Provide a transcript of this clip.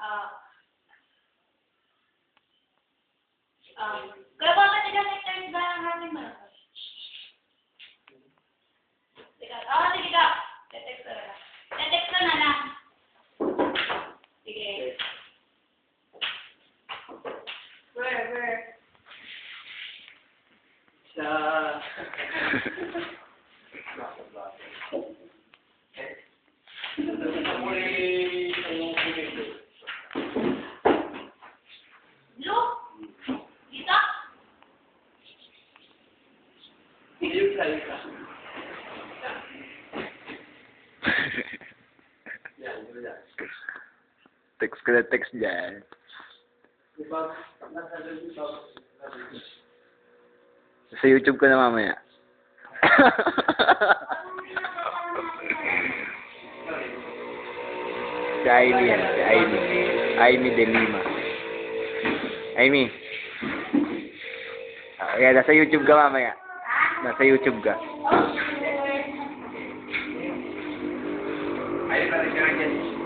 Ah. Um, kaya bakit nag-text ba ang aming mga? Teka, oh, sige ka. Text ko na. Na lang. Sige. Where, where? Sa... Yung fly ka. Yan, yan. text ko na text dyan. Diba. Sa YouTube ko na mamaya. si Amy yan, si Amy. Amy de Lima. Ah, yeah, nasa YouTube ka mamaya. Nasa YouTube ka. Ayun na rin yan.